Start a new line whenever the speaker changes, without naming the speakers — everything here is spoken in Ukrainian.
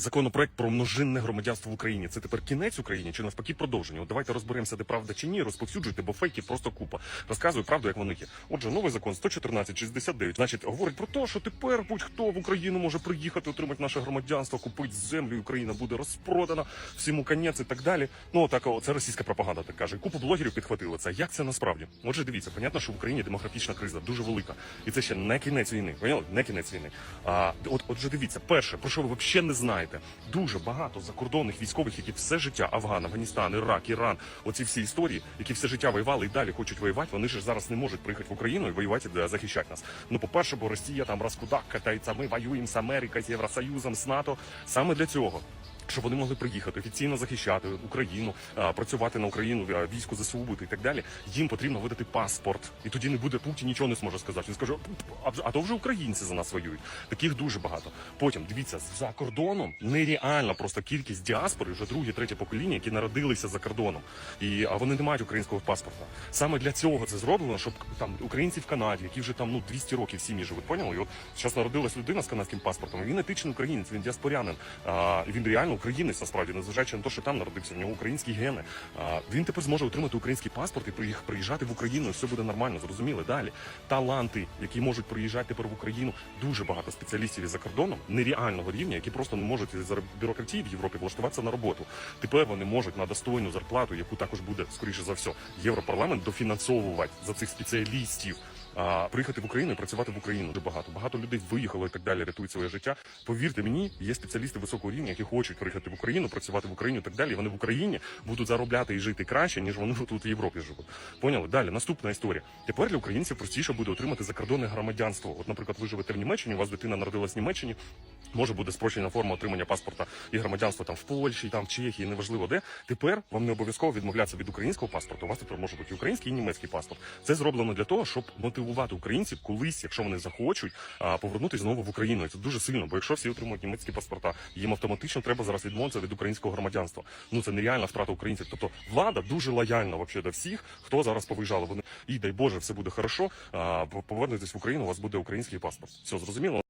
Законопроект про множинне громадянство в Україні. Це тепер кінець Україні чи навпаки продовження? От давайте розберемося, де правда чи ні. Розповсюджуйте, бо фейків просто купа. Розказую правду, як вони є. Отже, новий закон 114.69, значить, говорить про те, що тепер будь-хто в Україну може приїхати, отримати наше громадянство, купити землю, і Україна буде розпродана, всьому конець і так далі. Ну так, це російська пропаганда так каже. Купу блогерів підхватили це. Як це насправді? Отже, дивіться, понятно, що в Україні демографічна криза дуже велика, і це ще не кінець війни. Поняли? Не кінець війни. А от, отже, дивіться, перше, про що ви взагалі не знаєте, дуже багато закордонних військових, які все життя Афган, Афганістан, Ірак, Іран, оці всі історії, які все життя воювали і далі хочуть воювати. Вони ж зараз не можуть приїхати в Україну і воювати де захищати нас. Ну, по-перше, бо Росія там розкудак катається. Ми воюємо з Америкою, з Євросоюзом, з НАТО. Саме для цього. Щоб вони могли приїхати офіційно захищати Україну, працювати на Україну, війську ЗСУ бути і так далі. Їм потрібно видати паспорт, і тоді не буде Путін нічого не зможе сказати. Він скаже, а, то вже українці за нас воюють. Таких дуже багато. Потім дивіться за кордоном нереальна просто кількість діаспори, вже друге, третє покоління, які народилися за кордоном, і а вони не мають українського паспорта. Саме для цього це зроблено, щоб там українці в Канаді, які вже там ну 200 років сім'ї живуть. Поняли? І от зараз народилась людина з канадським паспортом. Він етичний українець, він діаспорянин. А, він реально українець насправді, незважаючи на те, що там народився, в нього українські гени. А, він тепер зможе отримати український паспорт і приїжджати в Україну, і все буде нормально. Зрозуміли далі. Таланти, які можуть приїжджати тепер в Україну, дуже багато спеціалістів із за кордоном нереального рівня, які просто не можуть із бюрократії в Європі влаштуватися на роботу. Тепер вони можуть на достойну зарплату, яку також буде скоріше за все, європарламент дофінансовувати за цих спеціалістів. А приїхати в Україну і працювати в Україну дуже багато. Багато людей виїхало і так далі, рятують своє життя. Повірте мені, є спеціалісти високого рівня, які хочуть приїхати в Україну, працювати в Україні і так далі. Вони в Україні будуть заробляти і жити краще, ніж вони тут в Європі живуть. Поняли? Далі наступна історія. Тепер для українців простіше буде отримати закордонне громадянство. От, наприклад, ви живете в Німеччині, у вас дитина народилась в Німеччині. Може буде спрощена форма отримання паспорта і громадянства там в Польщі, там в Чехії, неважливо де. Тепер вам не обов'язково відмовлятися від українського паспорту. У вас тепер може бути і український і німецький паспорт. Це зроблено для того, щоб мотивувати українців колись, якщо вони захочуть, повернутися знову в Україну. І це дуже сильно, бо якщо всі отримують німецькі паспорта, їм автоматично треба зараз відмовитися від українського громадянства. Ну це нереальна втрата українців. Тобто влада дуже лояльна вообще до всіх, хто зараз повиїжджали. Вони і дай Боже, все буде хорошо. Повернетесь в Україну, у вас буде український паспорт. Все зрозуміло.